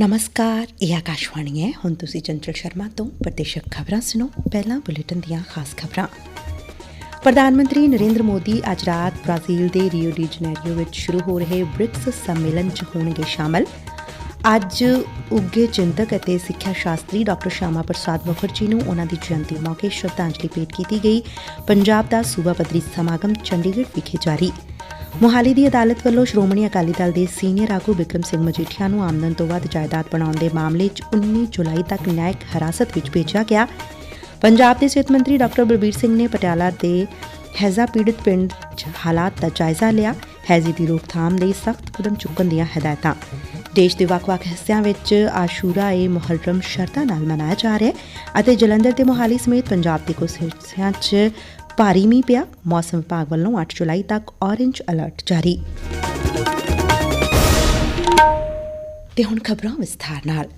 ਨਮਸਕਾਰ, ਇਹ ਆਕਾਸ਼ਵਾਣੀ ਹੈ। ਹੁਣ ਤੁਸੀਂ ਚੰਚਲ ਸ਼ਰਮਾ ਤੋਂ ਪ੍ਰਦੇਸ਼ਕ ਖਬਰਾਂ ਸੁਣੋ। ਪਹਿਲਾਂ ਬੁਲੇਟਿਨ ਦੀਆਂ ਖਾਸ ਖਬਰਾਂ। ਪ੍ਰਧਾਨ ਮੰਤਰੀ ਨਰਿੰਦਰ ਮੋਦੀ ਅੱਜ ਰਾਤ ਬ੍ਰਾਜ਼ੀਲ ਦੇ ਰੀਓ ਡੀ ਜਨੇਰੀਓ ਵਿੱਚ ਸ਼ੁਰੂ ਹੋ ਰਹੇ ਬ੍ਰਿਕਸ ਸੰਮੇਲਨ 'ਚ ਹੋਣਗੇ ਸ਼ਾਮਲ। ਅੱਜ ਉੱਗੇ ਚਿੰਤਕ ਅਤੇ ਸਿੱਖਿਆ ਸ਼ਾਸਤਰੀ ਡਾਕਟਰ ਸ਼ਾਮਾ ਪ੍ਰਸਾਦ ਮੁਖਰਜੀ ਨੂੰ ਉਹਨਾਂ ਦੀ ਜਯੰਤੀ ਮੌਕੇ ਸ਼ਰਧਾਂਜਲੀ ਭੇਟ ਕੀਤੀ ਗਈ। ਪੰਜਾਬ ਦਾ ਸੂਬਾ ਪੱਧਰੀ ਸਮਾਗਮ ਚੰਡੀਗੜ੍ਹ ਵਿਖੇ ਜਾਰੀ। ਮੋਹਾਲੀ ਦੀ ਅਦਾਲਤ ਵੱਲੋਂ ਸ਼੍ਰੋਮਣੀ ਅਕਾਲੀ ਦਲ ਦੇ ਸੀਨੀਅਰ ਆਗੂ ਬਿਕਰਮ ਸਿੰਘ ਮਜੀਠੀਆ ਨੂੰ ਆਮਦਨ ਤੋਂ ਵੱਧ ਜਾਇਦਾਦ ਬਣਾਉਣ ਦੇ ਮਾਮਲੇ 'ਚ 19 ਜੁਲਾਈ ਤੱਕ ਨਿਆਇਕ ਹਿਰਾਸਤ ਵਿੱਚ ਭੇਜਿਆ ਗਿਆ। ਪੰਜਾਬ ਦੇ ਸਿਹਤ ਮੰਤਰੀ ਡਾਕਟਰ ਬਲਬੀਰ ਸਿੰਘ ਨੇ ਪਟਿਆਲਾ ਦੇ ਹੈਜ਼ਾ ਪੀੜਤ ਪਿੰਡ 'ਚ ਹਾਲਾਤ ਦਾ ਜਾਇਜ਼ਾ ਲਿਆ। ਹੈਜ਼ੀ ਦੀ ਰੋਕਥਾਮ ਲਈ ਸਖਤ ਕਦਮ ਚੁੱਕਣ ਦੀਆਂ ਹਦਾਇਤਾਂ। ਦੇਸ਼ ਦੇ ਵੱਖ-ਵੱਖ ਹਿੱਸਿਆਂ ਵਿੱਚ ਆਸ਼ੂਰਾ ਏ ਮੁਹੱਰਮ ਸ਼ਰਤਾਂ ਨਾਲ ਮਨਾਇਆ ਜਾ ਰਿਹਾ ਹੈ ਅਤੇ ਜਲੰਧਰ ਤੇ ਮੋਹਾਲੀ ਸਮੇਤ ਪੰਜਾਬ ਦੇ ਕੁਝ ਹਿੱਸਿਆਂ 'ਚ ਭਾਰੀ ਮੀਂਹ ਪਿਆ। ਮੌਸਮ ਵਿਭਾਗ ਵੱਲੋਂ 8 ਜੁਲਾਈ ਤੱਕ ਔਰੇਂਜ ਅਲਰਟ ਜਾਰੀ। ਤੇ ਹੁਣ ਖਬਰਾਂ ਵਿਸਥਾਰ ਨਾਲ।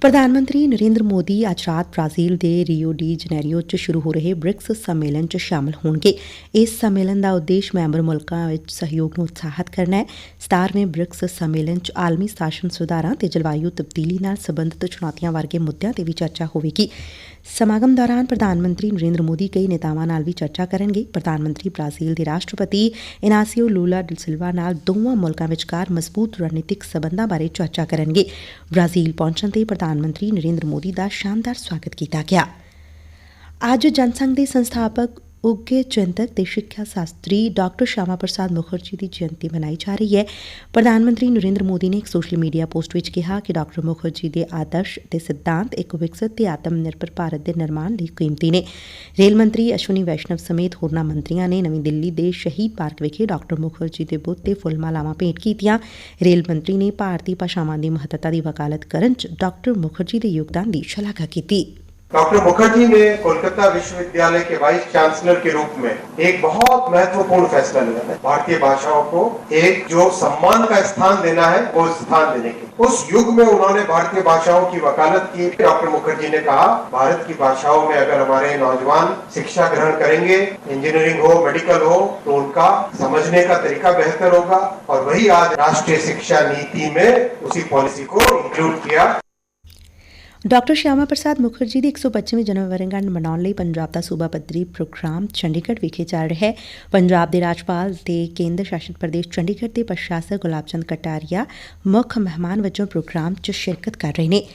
ਪ੍ਰਧਾਨ ਮੰਤਰੀ ਨਰਿੰਦਰ ਮੋਦੀ ਅੱਜ ਰਾਤ ਬ੍ਰਾਜ਼ੀਲ ਦੇ ਰੀਓ ਡੀ ਜਨੇਰੀਓ 'ਚ ਸ਼ੁਰੂ ਹੋ ਰਹੇ ਬ੍ਰਿਕਸ ਸੰਮੇਲਨ 'ਚ ਸ਼ਾਮਲ ਹੋਣਗੇ। ਇਸ ਸੰਮੇਲਨ ਦਾ ਉਦੇਸ਼ ਮੈਂਬਰ ਮੁਲਕਾਂ ਵਿੱਚ ਸਹਿਯੋਗ ਨੂੰ ਉਤਸ਼ਾਹਿਤ ਕਰਨਾ ਹੈ। 17ਵੇਂ ਬ੍ਰਿਕਸ ਸੰਮੇਲਨ 'ਚ ਆਲਮੀ ਸ਼ਾਸਨ ਸੁਧਾਰਾਂ ਤੇ ਜਲਵਾਯੂ ਤਬਦੀਲੀ ਨਾਲ ਸੰਬੰਧਿਤ ਚੁਣੌਤੀਆਂ ਵਰਗੇ ਮੁੱਦਿਆਂ ਤੇ ਵੀ ਚਰਚਾ ਹੋਵੇਗੀ। ਸਮਾਗਮ ਦੌਰਾਨ ਪ੍ਰਧਾਨ ਮੰਤਰੀ ਨਰਿੰਦਰ ਮੋਦੀ ਕਈ ਨੇਤਾਵਾਂ ਨਾਲ ਵੀ ਚਰਚਾ ਕਰਨਗੇ। ਪ੍ਰਧਾਨ ਮੰਤਰੀ ਬ੍ਰਾਜ਼ੀਲ ਦੇ ਰਾਸ਼ਟਰਪਤੀ ਇਨਾਸੀਓ ਲੂਲਾ ਡਿਲਸਿਲਵਾ ਨਾਲ ਦੋਵਾਂ ਮੁਲਕਾਂ ਵਿਚਕਾਰ ਮਜ਼ਬੂਤ ਰਣਨੀਤਿਕ ਸਬੰਧਾਂ ਬਾਰੇ ਚਰਚਾ ਕਰਨਗੇ। ਬ੍ਰਾਜ਼ੀਲ ਪਹੁੰਚਣ ਤੇ ਪ੍ਰਧਾਨ ਮੰਤਰੀ ਨਰਿੰਦਰ ਮੋਦੀ ਦਾ ਸ਼ਾਨਦਾਰ ਸਵਾਗਤ ਕੀਤਾ ਗਿਆ। ਅੱਜ ਜਨਸੰਘ ਦੇ ਸੰਸਥਾਪਕ ਉੱਗੇ ਚਿੰਤਕ ਤੇ ਸਿੱਖਿਆ ਸ਼ਾਸਤਰੀ ਡਾਕਟਰ ਸ਼ਾਮਾ ਪ੍ਰਸਾਦ ਮੁਖਰਜੀ ਦੀ ਜਯੰਤੀ ਮਨਾਈ ਜਾ ਰਹੀ ਹੈ। ਪ੍ਰਧਾਨ ਮੰਤਰੀ ਨਰਿੰਦਰ ਮੋਦੀ ਨੇ ਇੱਕ ਸੋਸ਼ਲ ਮੀਡੀਆ ਪੋਸਟ ਵਿੱਚ ਕਿਹਾ ਕਿ ਡਾਕਟਰ ਮੁਖਰਜੀ ਦੇ ਆਦਰਸ਼ ਤੇ ਸਿਧਾਂਤ ਇੱਕ ਵਿਕਸਿਤ ਤੇ ਆਤਮ ਨਿਰਭਰ ਭਾਰਤ ਦੇ ਨਿਰਮਾਣ ਲਈ ਕੀਮਤੀ ਨੇ। ਰੇਲ ਮੰਤਰੀ ਅਸ਼ਵਨੀ ਵੈਸ਼ਨਵ ਸਮੇਤ ਹੋਰਨਾਂ ਮੰਤਰੀਆਂ ਨੇ ਨਵੀਂ ਦਿੱਲੀ ਦੇ ਸ਼ਹੀਦ ਪਾਰਕ ਵਿਖੇ ਡਾਕਟਰ ਮੁਖਰਜੀ ਦੇ ਬੁੱਤ ਤੇ ਫੁੱਲ ਮਾਲਾਵਾਂ ਭੇਂਟ ਕੀਤੀਆਂ। ਰੇਲ ਮੰਤਰੀ ਨੇ ਭਾਰਤੀ ਭਾਸ਼ਾਵਾਂ ਦੀ ਮਹੱਤਤਾ ਦੀ ਵਕਾਲਤ ਕਰਨ 'ਚ ਡਾਕਟਰ ਮੁਖਰਜੀ ਦੇ ਯੋਗਦਾਨ ਦੀ ਸ਼ਲਾਘਾ ਕੀਤੀ। डॉक्टर मुखर्जी ने कोलकाता विश्वविद्यालय के वाइस चांसलर के रूप में एक बहुत महत्वपूर्ण फैसला लिया है। भारतीय भाषाओं को एक जो सम्मान का स्थान देना है, वो स्थान देने की उस युग में उन्होंने भारतीय भाषाओं की वकालत की। डॉक्टर मुखर्जी ने कहा, भारत की भाषाओं में अगर हमारे नौजवान शिक्षा ग्रहण करेंगे, इंजीनियरिंग हो, मेडिकल हो तो उनका समझने का तरीका बेहतर होगा। और वही आज राष्ट्रीय शिक्षा नीति में उसी पॉलिसी को इंक्लूड किया ਡਾਕਟਰ ਸ਼ਿਆਮਾ ਪ੍ਰਸਾਦ ਮੁਖਰਜੀ ਦੀ 125ਵੀਂ ਜਨਮ ਵਰ੍ਹੇਗੰਢ ਮਨਾਉਣ ਲਈ ਪੰਜਾਬ ਦਾ ਸੂਬਾ ਪੱਧਰੀ ਪ੍ਰੋਗਰਾਮ ਚੰਡੀਗੜ੍ਹ ਵਿਖੇ ਚੱਲ ਰਿਹਾ ਹੈ। ਪੰਜਾਬ ਦੇ ਰਾਜਪਾਲ ਤੇ ਕੇਂਦਰ ਸ਼ਾਸਿਤ ਪ੍ਰਦੇਸ਼ ਚੰਡੀਗੜ੍ਹ ਦੇ ਪ੍ਰਸ਼ਾਸਕ ਗੁਲਾਬਚੰਦ ਕਟਾਰੀਆ ਮੁੱਖ ਮਹਿਮਾਨ ਵਜੋਂ ਪ੍ਰੋਗਰਾਮ 'ਚ ਸ਼ਿਰਕਤ ਕਰ ਰਹੇ ਨੇ।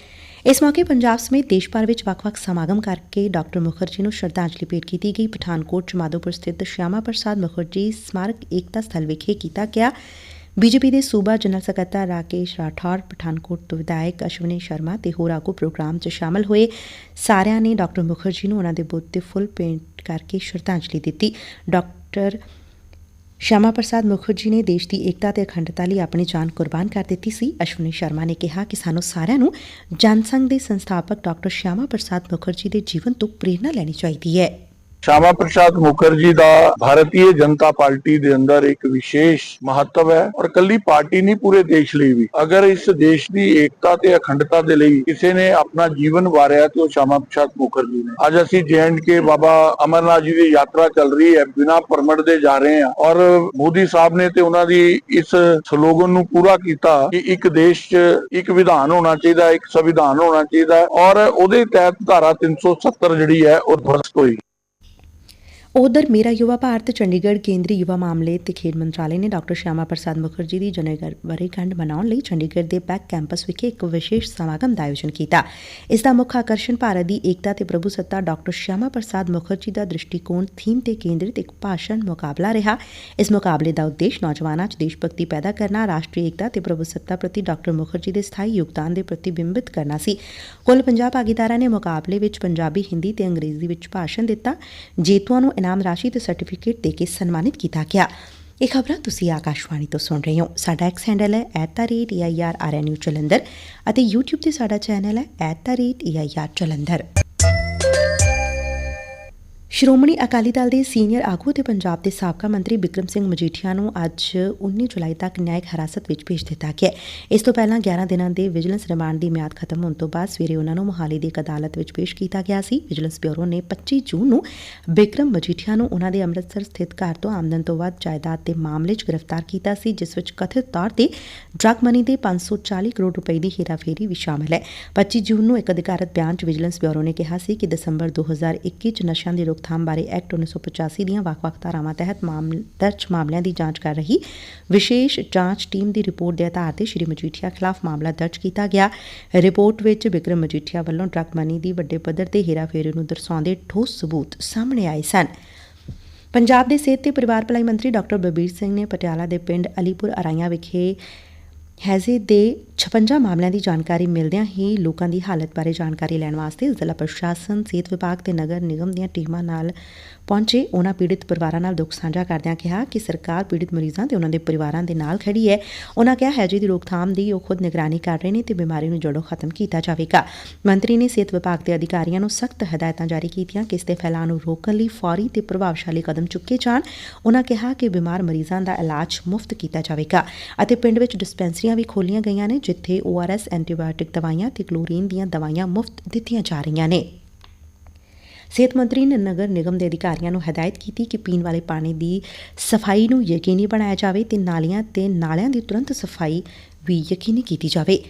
ਇਸ ਮੌਕੇ ਪੰਜਾਬ ਸਮੇਤ ਦੇਸ਼ ਭਰ ਵਿੱਚ ਵੱਖ-ਵੱਖ ਸਮਾਗਮ ਕਰਕੇ ਡਾਕਟਰ ਮੁਖਰਜੀ ਨੂੰ ਸ਼ਰਧਾਂਜਲੀ ਭੇਟ ਕੀਤੀ ਗਈ। ਪਠਾਨਕੋਟ ਚ ਮਾਧੋਪੁਰ ਸਥਿਤ ਸ਼ਿਆਮਾ ਪ੍ਰਸਾਦ ਮੁਖਰਜੀ ਸਮਾਰਕ ਏਕਤਾ ਸਥਲ ਵਿਖੇ ਕੀਤਾ ਗਿਆ। ਬੀਜੇਪੀ ਦੇ ਸੂਬਾ ਜਨਰਲ ਸਕੱਤਰ ਰਾਕੇਸ਼ ਰਾਠੌਰ, ਪਠਾਨਕੋਟ ਤੋਂ ਵਿਧਾਇਕ ਅਸ਼ਵਨੀ ਸ਼ਰਮਾ ਤੇ ਹੋਰ ਆਗੂ ਪ੍ਰੋਗਰਾਮ 'ਚ ਸ਼ਾਮਲ ਹੋਏ। ਸਾਰਿਆਂ ਨੇ ਡਾਕਟਰ ਮੁਖਰਜੀ ਨੂੰ ਉਹਨਾਂ ਦੇ ਬੁੱਤ ਤੇ ਫੁੱਲ ਭੇਂਟ ਕਰਕੇ ਸ਼ਰਧਾਂਜਲੀ ਦਿੱਤੀ। ਡਾਕਟਰ ਸ਼ਿਆਮਾ ਪ੍ਰਸਾਦ ਮੁਖਰਜੀ ਨੇ ਦੇਸ਼ ਦੀ ਏਕਤਾ ਤੇ ਅਖੰਡਤਾ ਲਈ ਆਪਣੀ ਜਾਨ ਕੁਰਬਾਨ ਕਰ ਦਿੱਤੀ ਸੀ। ਅਸ਼ਵਨੀ ਸ਼ਰਮਾ ਨੇ ਕਿਹਾ ਕਿ ਸਾਨੂੰ ਸਾਰਿਆਂ ਨੂੰ ਜਨਸੰਘ ਦੇ ਸੰਸਥਾਪਕ ਡਾਕਟਰ ਸ਼ਿਆਮਾ ਪ੍ਰਸਾਦ ਮੁਖਰਜੀ ਦੇ ਜੀਵਨ ਤੋਂ ਪ੍ਰੇਰਣਾ ਲੈਣੀ ਚਾਹੀਦੀ ਹੈ। ਸ਼ਾਮਾ ਪ੍ਰਸਾਦ ਮੁਖਰਜੀ ਦਾ ਭਾਰਤੀ ਜਨਤਾ ਪਾਰਟੀ ਦੇ ਅੰਦਰ ਇੱਕ ਵਿਸ਼ੇਸ਼ ਮਹੱਤਵ ਹੈ ਔਰ ਕੱਲੀ ਪਾਰਟੀ ਨਹੀਂ, ਪੂਰੇ ਦੇਸ਼ ਲਈ ਵੀ। ਅਗਰ ਇਸ ਦੇਸ਼ ਦੀ ਏਕਤਾ ਤੇ ਅਖੰਡਤਾ ਦੇ ਲਈ ਕਿਸੇ ਨੇ ਆਪਣਾ ਜੀਵਨ ਵਾਰਿਆ, ਤੇ ਉਹ ਸ਼ਾਮਾ ਪ੍ਰਸਾਦ ਮੁਖਰਜੀ ਨੇ। ਅੱਜ ਅਸੀਂ ਕੇ ਬਾਬਾ ਅਮਰਨਾਥ ਜੀ ਦੀ ਯਾਤਰਾ ਚੱਲ ਰਹੀ ਹੈ, ਬਿਨਾ ਪਰਮਿਟ ਦੇ ਜਾ ਰਹੇ ਹਾਂ। ਔਰ ਮੋਦੀ ਸਾਹਿਬ ਨੇ ਤੇ ਉਹਨਾਂ ਦੀ ਇਸ ਸਲੋਗਨ ਨੂੰ ਪੂਰਾ ਕੀਤਾ ਕਿ ਇੱਕ ਦੇਸ਼ 'ਚ ਇੱਕ ਵਿਧਾਨ ਹੋਣਾ ਚਾਹੀਦਾ, ਇੱਕ ਸੰਵਿਧਾਨ ਹੋਣਾ ਚਾਹੀਦਾ ਔਰ ਉਹਦੇ ਤਹਿਤ ਧਾਰਾ 370 ਜਿਹੜੀ ਹੈ, ਉਹ ਦਰਸਤ ਹੋਈ। ਉਧਰ ਮੇਰਾ ਯੁਵਾ ਭਾਰਤ, ਚੰਡੀਗੜ੍ਹ ਕੇਂਦਰੀ ਯੁਵਾ ਮਾਮਲੇ ਤੇ ਖੇਡ ਮੰਤਰਾਲੇ ਨੇ ਡਾਕਟਰ ਸ਼ਿਆਮਾ ਪ੍ਰਸਾਦ ਮੁਖਰਜੀ ਦੀ ਜਨੇਗਰ ਮਨਾਉਣ ਲਈ ਚੰਡੀਗੜ੍ਹ ਦੇ ਬੈਕ ਕੈਂਪਸ ਵਿਖੇ ਇੱਕ ਵਿਸ਼ੇਸ਼ ਸਮਾਗਮ ਦਾ ਆਯੋਜਨ ਕੀਤਾ। ਇਸ ਦਾ ਮੁੱਖ ਆਕਰਸ਼ਣ ਭਾਰਤ ਦੀ ਏਕਤਾ ਤੇ ਪ੍ਰਭੂ ਸੱਤਾ ਡਾਕਟਰ ਸ਼ਿਆਮਾ ਪ੍ਰਸਾਦ ਮੁਖਰਜੀ ਦਾ ਦ੍ਰਿਸ਼ਟੀਕੋਣ ਥੀਮ ਤੇ ਕੇਂਦਰਿਤ ਇੱਕ ਭਾਸ਼ਣ ਮੁਕਾਬਲਾ ਰਿਹਾ। ਇਸ ਮੁਕਾਬਲੇ ਦਾ ਉਦੇਸ਼ ਨੌਜਵਾਨਾਂ 'ਚ ਦੇਸ਼ ਭਗਤੀ ਪੈਦਾ ਕਰਨਾ, ਰਾਸ਼ਟਰੀ ਏਕਤਾ ਤੇ ਪ੍ਰਭੂ ਸੱਤਾ ਪ੍ਰਤੀ ਡਾਕਟਰ ਮੁਖਰਜੀ ਦੇ ਸਥਾਈ ਯੋਗਦਾਨ ਦੇ ਪ੍ਰਤੀਬਿੰਬਿਤ ਕਰਨਾ ਸੀ। ਕੁੱਲ 50 ਭਾਗੀਦਾਰਾਂ ਨੇ ਮੁਕਾਬਲੇ ਵਿੱਚ ਪੰਜਾਬੀ, ਹਿੰਦੀ ਤੇ ਅੰਗਰੇਜ਼ੀ ਵਿੱਚ ਭਾਸ਼ਣ ਦਿੱਤਾ। ਜੇਤੂਆਂ ਨੂੰ ਇਨਾਮ ਰਾਸ਼ੀ ਤੇ ਸਰਟੀਫਿਕੇਟ ਦੇ ਕੇ ਸਨਮਾਨਿਤ ਕੀਤਾ ਗਿਆ। ਇਹ ਖਬਰਾਂ ਤੁਸੀਂ ਆਕਾਸ਼ਵਾਣੀ ਤੋਂ ਸੁਣ ਰਹੇ ਹੋ। ਸਾਡਾ ਐਕਸ ਹੈਂਡਲ ਹੈ @eirrnu ਜਲੰਧਰ ਅਤੇ YouTube ਤੇ ਸਾਡਾ ਚੈਨਲ ਹੈ @eirjalander ਸ਼੍ਰੋਮਣੀ ਅਕਾਲੀ ਦਲ ਦੇ ਸੀਨੀਅਰ ਆਗੂ ਤੇ ਪੰਜਾਬ ਦੇ ਸਾਬਕਾ ਮੰਤਰੀ ਬਿਕਰਮ ਸਿੰਘ ਮਜੀਠੀਆ ਨੂੰ ਅੱਜ 19 ਜੁਲਾਈ ਤੱਕ ਨਿਆਇਕ ਹਿਰਾਸਤ ਵਿੱਚ ਭੇਜ ਦਿੱਤਾ ਗਿਆ ਇਸ ਤੋਂ ਪਹਿਲਾਂ 11 ਦਿਨਾਂ ਦੇ ਵਿਜੀਲੈਂਸ ਰਿਮਾਂਡ ਦੀ ਮਿਆਦ ਖਤਮ ਹੋਣ ਤੋਂ ਬਾਅਦ ਸਵੇਰੇ ਉਨ੍ਹਾਂ ਨੂੰ ਮੋਹਾਲੀ ਦੀ ਇੱਕ ਅਦਾਲਤ ਵਿੱਚ ਪੇਸ਼ ਕੀਤਾ ਗਿਆ ਸੀ। ਵਿਜੀਲੈਂਸ ਬਿਊਰੋ ਨੇ 25 ਜੂਨ ਨੂੰ ਬਿਕਰਮ ਮਜੀਠੀਆ ਨੂੰ ਉਨ੍ਹਾਂ ਦੇ ਅੰਮ੍ਰਿਤਸਰ ਸਥਿਤ ਘਰ ਤੋਂ ਆਮਦਨ ਤੋਂ ਵੱਧ ਜਾਇਦਾਦ ਦੇ ਮਾਮਲੇ 'ਚ ਗ੍ਰਿਫਤਾਰ ਕੀਤਾ ਸੀ, ਜਿਸ ਵਿੱਚ ਕਥਿਤ ਤੌਰ ਤੇ ਡਰੱਗ ਮਨੀ ਦੇ 540 ਕਰੋੜ ਰੁਪਏ ਦੀ ਹੇਰਾਫੇਰੀ ਵੀ ਸ਼ਾਮਲ ਹੈ। 25 ਜੂਨ ਨੂੰ ਇੱਕ ਅਧਿਕਾਰਤ ਬਿਆਨ 'ਚ ਵਿਜੀਲੈਂਸ ਬਿਊਰੋ ਨੇ ਕਿਹਾ ਸੀ ਕਿ ਦਸੰਬਰ 2021 'ਚ ਨਸ਼ਿਆਂ ਦੀ ਰੋਕਥਾਮ ਬਾਰੇ ਐਕਟ 1985 ਦੀਆਂ ਵੱਖ-ਵੱਖ ਧਾਰਾਵਾਂ ਤਹਿਤ ਦਰਜ ਮਾਮਲਿਆਂ ਦੀ ਜਾਂਚ ਕਰ ਰਹੀ ਵਿਸ਼ੇਸ਼ ਜਾਂਚ ਟੀਮ ਦੀ ਰਿਪੋਰਟ ਦੇ ਆਧਾਰ ਤੇ ਸ਼੍ਰੀ ਮਜੀਠੀਆ ਖਿਲਾਫ ਮਾਮਲਾ ਦਰਜ ਕੀਤਾ ਗਿਆ। ਰਿਪੋਰਟ ਵਿੱਚ ਵਿਕਰਮ ਮਜੀਠੀਆ ਵੱਲੋਂ ਡਰੱਗ ਮਨੀ ਦੀ ਵੱਡੇ ਪੱਧਰ ਤੇ ਹੇਰਾਫੇਰੀ ਨੂੰ ਦਰਸਾਉਂਦੇ ਠੋਸ ਸਬੂਤ ਸਾਹਮਣੇ ਆਏ ਸਨ। ਪੰਜਾਬ ਦੇ ਸਿਹਤ ਤੇ ਪਰਿਵਾਰ ਭਲਾਈ ਮੰਤਰੀ ਡਾਕਟਰ ਬਲਬੀਰ ਸਿੰਘ ਨੇ ਪਟਿਆਲਾ ਦੇ ਪਿੰਡ ਅਲੀਪੁਰ ਅਰਾਈਆਂ ਵਿਖੇ ਹੈਜ਼ੇ ਦੇ 56 ਮਾਮਲਿਆਂ ਦੀ ਜਾਣਕਾਰੀ ਮਿਲਦਿਆਂ ਹੀ ਲੋਕਾਂ ਦੀ ਹਾਲਤ ਬਾਰੇ ਜਾਣਕਾਰੀ ਲੈਣ ਵਾਸਤੇ ਜ਼ਿਲ੍ਹਾ ਪ੍ਰਸ਼ਾਸਨ, ਸਿਹਤ ਵਿਭਾਗ ਤੇ ਨਗਰ ਨਿਗਮ ਦੀਆਂ ਟੀਮਾਂ ਨਾਲ ਪਹੁੰਚੇ ਉਹਨਾਂ ਪੀੜਿਤ ਪਰਿਵਾਰਾਂ ਨਾਲ ਦੁੱਖ ਸਾਂਝਾ ਕਰਦਿਆਂ ਕਿਹਾ ਕਿ ਸਰਕਾਰ ਪੀੜਿਤ ਮਰੀਜ਼ਾਂ ਤੇ ਉਹਨਾਂ ਦੇ ਪਰਿਵਾਰਾਂ ਦੇ ਨਾਲ ਖੜੀ ਹੈ। ਉਹਨਾਂ ਕਿਹਾ ਹੈਜੇ ਦੀ ਰੋਕਥਾਮ ਦੀ ਉਹ ਖੁਦ ਨਿਗਰਾਨੀ ਕਰ ਰਹੇ ਨੇ ਤੇ ਬਿਮਾਰੀ ਨੂੰ ਜੜੋਂ ਖਤਮ ਕੀਤਾ ਜਾਵੇਗਾ। ਮੰਤਰੀ ਨੇ ਸਿਹਤ ਵਿਭਾਗ ਦੇ ਅਧਿਕਾਰੀਆਂ ਨੂੰ ਸਖਤ ਹਦਾਇਤਾਂ ਜਾਰੀ ਕੀਤੀਆਂ ਕਿ ਇਸ ਦੇ ਫੈਲਾਅ ਨੂੰ ਰੋਕਣ ਲਈ ਫੌਰੀ ਤੇ ਪ੍ਰਭਾਵਸ਼ਾਲੀ ਕਦਮ ਚੁੱਕੇ ਜਾਣ। ਉਹਨਾਂ ਕਿਹਾ ਕਿ ਬਿਮਾਰ ਮਰੀਜ਼ਾਂ ਦਾ ਇਲਾਜ ਮੁਫਤ ਕੀਤਾ ਜਾਵੇਗਾ ਅਤੇ ਪਿੰਡ ਵਿੱਚ ਡਿਸਪੈਂਸਰੀਆਂ ਵੀ ਖੋਲੀਆਂ ਗਈਆਂ ਨੇ ਜਿੱਥੇ ਓਆਰਐਸ ਐਂਟੀਬਾਇਓਟਿਕ ਦਵਾਈਆਂ ਤੇ ਕਲੋਰੀਨ ਦੀਆਂ ਦਵਾਈਆਂ ਮੁਫਤ ਦਿੱਤੀਆਂ ਜਾ ਰਹੀਆਂ ਨੇ। ਸਿਹਤ ਮੰਤਰੀ ਨੇ ਨਗਰ ਨਿਗਮ ਦੇ ਅਧਿਕਾਰੀਆਂ ਨੂੰ ਹਦਾਇਤ ਕੀਤੀ ਕਿ ਪੀਣ ਵਾਲੇ ਪਾਣੀ ਦੀ ਸਫ਼ਾਈ ਨੂੰ ਯਕੀਨੀ ਬਣਾਇਆ ਜਾਵੇ ਤੇ ਨਾਲੀਆਂ ਤੇ ਨਾਲਿਆਂ ਦੀ ਤੁਰੰਤ ਸਫ਼ਾਈ ਵੀ ਯਕੀਨੀ ਕੀਤੀ ਜਾਵੇ।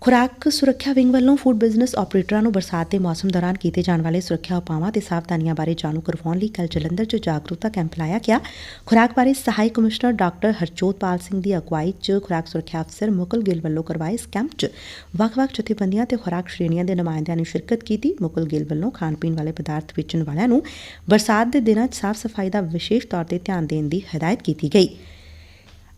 ਖੁਰਾਕ ਸੁਰੱਖਿਆ ਵਿੰਗ ਵੱਲੋਂ ਫੂਡ ਬਿਜ਼ਨਸ ਆਪਰੇਟਰਾਂ ਨੂੰ ਬਰਸਾਤ ਦੇ ਮੌਸਮ ਦੌਰਾਨ ਕੀਤੇ ਜਾਣ ਵਾਲੇ ਸੁਰੱਖਿਆ ਉਪਾਵਾਂ ਤੇ ਸਾਵਧਾਨੀਆਂ ਬਾਰੇ ਜਾਣੂ ਕਰਵਾਉਣ ਲਈ ਕੱਲ ਜਲੰਧਰ 'ਚ ਜਾਗਰੂਕਤਾ ਕੈਂਪ ਲਾਇਆ ਗਿਆ। ਖੁਰਾਕ ਬਾਰੇ ਸਹਾਇਕ ਕਮਿਸ਼ਨਰ ਡਾਕਟਰ ਹਰਜੋਤਪਾਲ ਸਿੰਘ ਦੀ ਅਗਵਾਈ 'ਚ ਖੁਰਾਕ ਸੁਰੱਖਿਆ ਅਫਸਰ ਮੁਕਲ ਗਿੱਲ ਵੱਲੋਂ ਕਰਵਾਏ ਇਸ ਕੈਂਪ 'ਚ ਵੱਖ-ਵੱਖ ਜਥੇਬੰਦੀਆਂ ਤੇ ਖੁਰਾਕ ਸ਼੍ਰੇਣੀਆਂ ਦੇ ਨੁਮਾਇੰਦਿਆਂ ਨੇ ਸ਼ਿਰਕਤ ਕੀਤੀ। ਮੁਕਲ ਗਿੱਲ ਵੱਲੋਂ ਖਾਣ ਪੀਣ ਵਾਲੇ ਪਦਾਰਥ ਵੇਚਣ ਵਾਲਿਆਂ ਨੂੰ ਬਰਸਾਤ ਦੇ ਦਿਨਾਂ 'ਚ ਸਾਫ਼ ਸਫ਼ਾਈ ਦਾ ਵਿਸ਼ੇਸ਼ ਤੌਰ ਤੇ ਧਿਆਨ ਦੇਣ ਦੀ ਹਦਾਇਤ ਕੀਤੀ ਗਈ।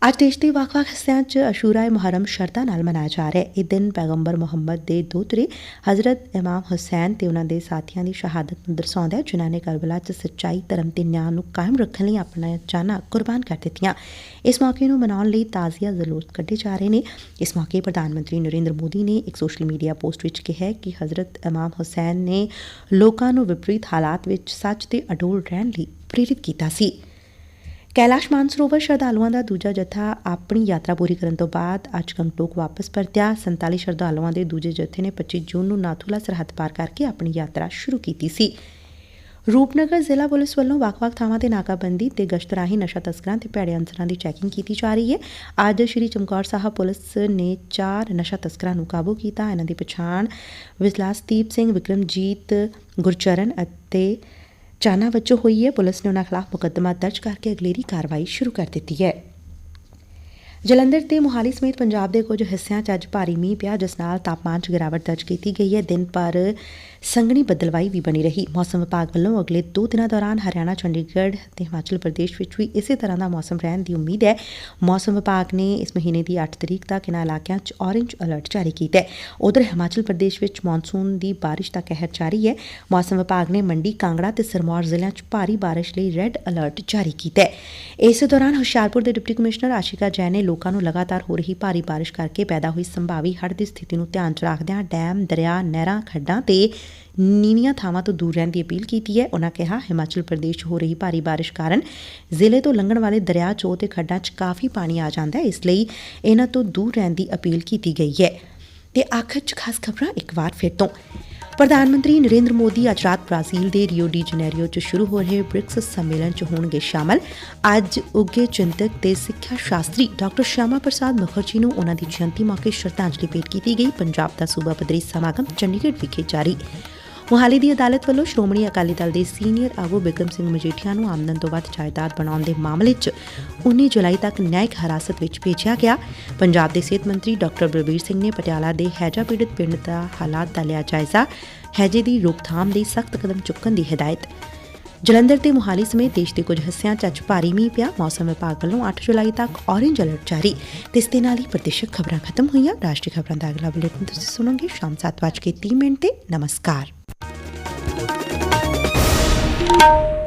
ਅੱਜ ਦੇਸ਼ ਦੇ ਵੱਖ-ਵੱਖ ਹਿੱਸਿਆਂ 'ਚ ਅਸ਼ੂਰਾ ਮੁਹਰਮ ਸ਼ਰਧਾ ਨਾਲ ਮਨਾਇਆ ਜਾ ਰਿਹਾ ਹੈ। ਇਹ ਦਿਨ ਪੈਗੰਬਰ ਮੁਹੰਮਦ ਦੇ ਦੋਤਰੇ ਹਜ਼ਰਤ ਇਮਾਮ ਹੁਸੈਨ ਤੇ ਉਹਨਾਂ ਦੇ ਸਾਥੀਆਂ ਦੀ ਸ਼ਹਾਦਤ ਨੂੰ ਦਰਸਾਉਂਦਾ ਹੈ ਜਿਨ੍ਹਾਂ ਨੇ ਕਰਬਲਾ 'ਚ ਸੱਚਾਈ, ਧਰਮ ਤੇ ਨਿਆਂ ਨੂੰ ਕਾਇਮ ਰੱਖਣ ਲਈ ਆਪਣਾ ਜਾਨਾਂ ਕੁਰਬਾਨ ਕਰ ਦਿੱਤੀਆਂ। ਇਸ ਮੌਕੇ ਨੂੰ ਮਨਾਉਣ ਲਈ ਤਾਜ਼ੀਆ ਜਲੂਸ ਕੱਢੇ ਜਾ ਰਹੇ ਨੇ। ਇਸ ਮੌਕੇ ਪ੍ਰਧਾਨ ਮੰਤਰੀ ਨਰਿੰਦਰ ਮੋਦੀ ਨੇ ਇੱਕ ਸੋਸ਼ਲ ਮੀਡੀਆ ਪੋਸਟ ਵਿੱਚ ਕਿਹਾ ਕਿ ਹਜ਼ਰਤ ਇਮਾਮ ਹੁਸੈਨ ਨੇ ਲੋਕਾਂ ਨੂੰ ਵਿਪਰੀਤ ਹਾਲਾਤ ਵਿੱਚ ਸੱਚ ਤੇ ਅਡੋਲ ਰਹਿਣ ਲਈ ਪ੍ਰੇਰਿਤ ਕੀਤਾ ਸੀ। ਕੈਲਾਸ਼ ਮਾਨਸਰੋਵਰ ਸ਼ਰਧਾਲੂਆਂ ਦਾ ਦੂਜਾ ਜਥਾ ਆਪਣੀ ਯਾਤਰਾ ਪੂਰੀ ਕਰਨ ਤੋਂ ਬਾਅਦ ਅੱਜ ਗੰਗਟੋਕ ਵਾਪਸ ਪਰਤਿਆ। 47 ਸ਼ਰਧਾਲੂਆਂ ਦੇ ਦੂਜੇ ਜਥੇ ਨੇ 25 ਜੂਨ ਨੂੰ ਨਾਥੂਲਾ ਸਰਹੱਦ ਪਾਰ ਕਰਕੇ ਆਪਣੀ ਯਾਤਰਾ ਸ਼ੁਰੂ ਕੀਤੀ ਸੀ। ਰੂਪਨਗਰ ਜ਼ਿਲ੍ਹਾ ਪੁਲਿਸ ਵੱਲੋਂ ਵੱਖ-ਵੱਖ ਥਾਵਾਂ ਤੇ ਨਾਕਾਬੰਦੀ ਤੇ ਗਸ਼ਤ ਰਾਹੀਂ ਨਸ਼ਾ ਤਸਕਰਾਂ ਤੇ ਭੈੜੇ ਅੰਸਰਾਂ ਦੀ ਚੈਕਿੰਗ ਕੀਤੀ ਜਾ ਰਹੀ ਹੈ। ਅੱਜ ਸ਼੍ਰੀ ਚਮਕੌਰ ਸਾਹਿਬ ਪੁਲਿਸ ਨੇ ਚਾਰ ਨਸ਼ਾ ਤਸਕਰਾਂ ਨੂੰ ਕਾਬੂ ਕੀਤਾ। ਇਹਨਾਂ ਦੀ ਪਛਾਣ ਵਿਜਲਾਸਦੀਪ ਸਿੰਘ, ਵਿਕਰਮਜੀਤ ਗੁਰਚਰਨ ਅਤੇ ਚਾਨਾ ਵਜੋਂ ਹੋਈ ਹੈ, ਪੁਲਿਸ ਨੇ ਉਹਨਾਂ ਖਿਲਾਫ ਮੁਕੱਦਮਾ ਦਰਜ ਕਰਕੇ ਅਗਲੇਰੀ ਕਾਰਵਾਈ ਸ਼ੁਰੂ ਕਰ ਦਿੱਤੀ ਹੈ। ਜਲੰਧਰ ਤੇ ਮੁਹਾਲੀ ਸਮੇਤ ਪੰਜਾਬ ਦੇ ਕੁਝ ਹਿੱਸਿਆਂ 'ਚ ਅੱਜ ਭਾਰੀ ਮੀਂਹ ਪਿਆ, ਜਿਸ ਨਾਲ ਤਾਪਮਾਨ 'ਚ ਗਿਰਾਵਟ ਦਰਜ ਕੀਤੀ ਗਈ ਹੈ। ਦਿਨ ਪਰ ਸੰਘਣੀ ਬਦਲਵਾਈ ਵੀ ਬਣੀ ਰਹੀ। ਮੌਸਮ ਵਿਭਾਗ ਵੱਲੋਂ ਅਗਲੇ 2 ਦਿਨਾਂ ਦੌਰਾਨ ਹਰਿਆਣਾ, ਚੰਡੀਗੜ੍ਹ ਤੇ ਹਿਮਾਚਲ ਪ੍ਰਦੇਸ਼ ਵਿੱਚ ਵੀ ਇਸੇ ਤਰ੍ਹਾਂ ਦਾ ਮੌਸਮ ਰਹਿਣ ਦੀ ਉਮੀਦ ਹੈ। ਮੌਸਮ ਵਿਭਾਗ ਨੇ ਇਸ ਮਹੀਨੇ ਦੀ 8 ਤਰੀਕ ਤੱਕ ਇਨ੍ਹਾਂ ਇਲਾਕਿਆਂ 'ਚ ਔਰੇਂਜ ਅਲਰਟ ਜਾਰੀ ਕੀਤਾ ਹੈ। ਉਧਰ ਹਿਮਾਚਲ ਪ੍ਰਦੇਸ਼ ਵਿੱਚ ਮੌਨਸੂਨ ਦੀ ਬਾਰਿਸ਼ ਦਾ ਕਹਿਰ ਜਾਰੀ ਹੈ। ਮੌਸਮ ਵਿਭਾਗ ਨੇ ਮੰਡੀ, ਕਾਂਗੜਾ ਤੇ ਸਿਰਮੌਰ ਜ਼ਿਲ੍ਹਿਆਂ 'ਚ ਭਾਰੀ ਬਾਰਿਸ਼ ਲਈ ਰੈੱਡ ਅਲਰਟ ਜਾਰੀ ਕੀਤਾ ਹੈ। ਇਸੇ ਦੌਰਾਨ ਹੁਸ਼ਿਆਰਪੁਰ ਦੇ ਡਿਪਟੀ ਕਮਿਸ਼ਨਰ ਆਸ਼ਿਕਾ ਜੈਨ ਨੇ ਲੋਕਾਂ ਨੂੰ ਲਗਾਤਾਰ ਹੋ ਰਹੀ ਭਾਰੀ ਬਾਰਿਸ਼ ਕਰਕੇ ਪੈਦਾ ਹੋਈ ਸੰਭਾਵੀ ਹੜ੍ਹ ਦੀ ਸਥਿਤੀ ਨੂੰ ਧਿਆਨ 'ਚ ਰੱਖਦਿਆਂ ਡੈਮ, ਦਰਿਆ, ਨਹਿਰਾਂ, ਖੱਡਾਂ ਤੇ ਨੀਵੀਆਂ ਥਾਵਾਂ ਤੋਂ ਦੂਰ ਰਹਿਣ ਦੀ ਅਪੀਲ ਕੀਤੀ ਹੈ। ਉਹਨਾਂ ਕਿਹਾ, ਹਿਮਾਚਲ ਪ੍ਰਦੇਸ਼ ਹੋ ਰਹੀ ਭਾਰੀ ਬਾਰਿਸ਼ ਕਾਰਨ ਜ਼ਿਲ੍ਹੇ ਤੋਂ ਲੰਘਣ ਵਾਲੇ ਦਰਿਆ ਚੋ ਤੇ ਖੱਡਾਂ 'ਚ ਕਾਫੀ ਪਾਣੀ ਆ ਜਾਂਦਾ ਹੈ। ਇਸ ਲਈ ਇਹਨਾਂ ਤੋਂ ਦੂਰ ਰਹਿਣ ਦੀ ਅਪੀਲ ਕੀਤੀ ਗਈ ਹੈ। ਤੇ ਆਖਰ 'ਚ ਖਾਸ ਖਬਰਾਂ ਇੱਕ ਵਾਰ ਫਿਰ ਤੋਂ। ਪ੍ਰਧਾਨ ਮੰਤਰੀ ਨਰਿੰਦਰ ਮੋਦੀ ਅੱਜ ਰਾਤ ਬ੍ਰਾਜ਼ੀਲ ਦੇ ਰੀਓ ਡੀ ਜਨੇਰੀਓ 'ਚ ਸ਼ੁਰੂ ਹੋ ਰਹੇ ਬ੍ਰਿਕਸ ਸੰਮੇਲਨ 'ਚ ਹੋਣਗੇ ਸ਼ਾਮਲ। ਅੱਜ ਉੱਗੇ ਚਿੰਤਕ ਤੇ ਸਿੱਖਿਆ ਸ਼ਾਸਤਰੀ ਡਾਕਟਰ ਸ਼ਿਆਮਾ ਪ੍ਰਸਾਦ ਮੁਖਰਜੀ ਨੂੰ ਉਹਨਾਂ ਦੀ ਜਯੰਤੀ ਮੌਕੇ ਸ਼ਰਧਾਂਜਲੀ ਭੇਟ ਕੀਤੀ ਗਈ। ਪੰਜਾਬ ਦਾ ਸੂਬਾ ਪੱਧਰੀ ਸਮਾਗਮ ਚੰਡੀਗੜ੍ਹ ਵਿਖੇ ਜਾਰੀ। ਮੁਹਾਲੀ ਦੀ ਅਦਾਲਤ ਵੱਲੋਂ ਸ਼੍ਰੋਮਣੀ ਅਕਾਲੀ ਦਲ ਦੇ ਸੀਨੀਅਰ ਆਗੂ ਬਿਕਰਮ ਸਿੰਘ ਮਜੀਠੀਆ ਨੂੰ ਆਮਦਨ ਤੋਂ ਵੱਧ ਜਾਇਦਾਦ ਬਣਾਉਣ ਦੇ ਮਾਮਲੇ 'ਚ 19 ਜੁਲਾਈ ਤੱਕ ਨਿਆਇਕ ਹਿਰਾਸਤ ਵਿੱਚ ਭੇਜਿਆ ਗਿਆ। ਪੰਜਾਬ ਦੇ ਸਿਹਤ ਮੰਤਰੀ ਡਾਕਟਰ ਬਲਬੀਰ ਸਿੰਘ ਨੇ ਪਟਿਆਲਾ ਦੇ ਹੈਜਾ ਪੀੜਤ ਪਿੰਡ ਦਾ ਹਾਲਾਤ ਦਾ ਲਿਆ ਜਾਇਜ਼ਾ, ਹੈਜੇ ਦੀ ਰੋਕਥਾਮ ਲਈ ਸਖਤ ਕਦਮ ਚੁੱਕਣ ਦੀ ਹਦਾਇਤ। ਜਲੰਧਰ ਤੇ ਮੁਹਾਲੀ ਸਮੇਤ ਦੇਸ਼ ਦੇ ਕੁਝ ਹਿੱਸਿਆਂ 'ਚ ਅੱਜ ਭਾਰੀ ਮੀਂਹ ਪਿਆ। ਮੌਸਮ ਵਿਭਾਗ ਵੱਲੋਂ 8 ਜੁਲਾਈ ਤੱਕ ਔਰੇਂਜ ਅਲਰਟ ਜਾਰੀ। ਤੇ ਇਸ ਦੇ ਨਾਲ ਹੀ ਪ੍ਰਦੇਸ਼ਕ ਖਬਰਾਂ ਖਤਮ ਹੋਈਆਂ। ਰਾਸ਼ਟਰੀ ਖਬਰਾਂ ਦਾ ਅਗਲਾ ਬੁਲੇਟਿਨ ਤੁਸੀਂ ਸੁਣੋਗੇ ਸ਼ਾਮ 7:30 ਮਿੰਟ ਤੇ। ਨਮਸਕਾਰ। you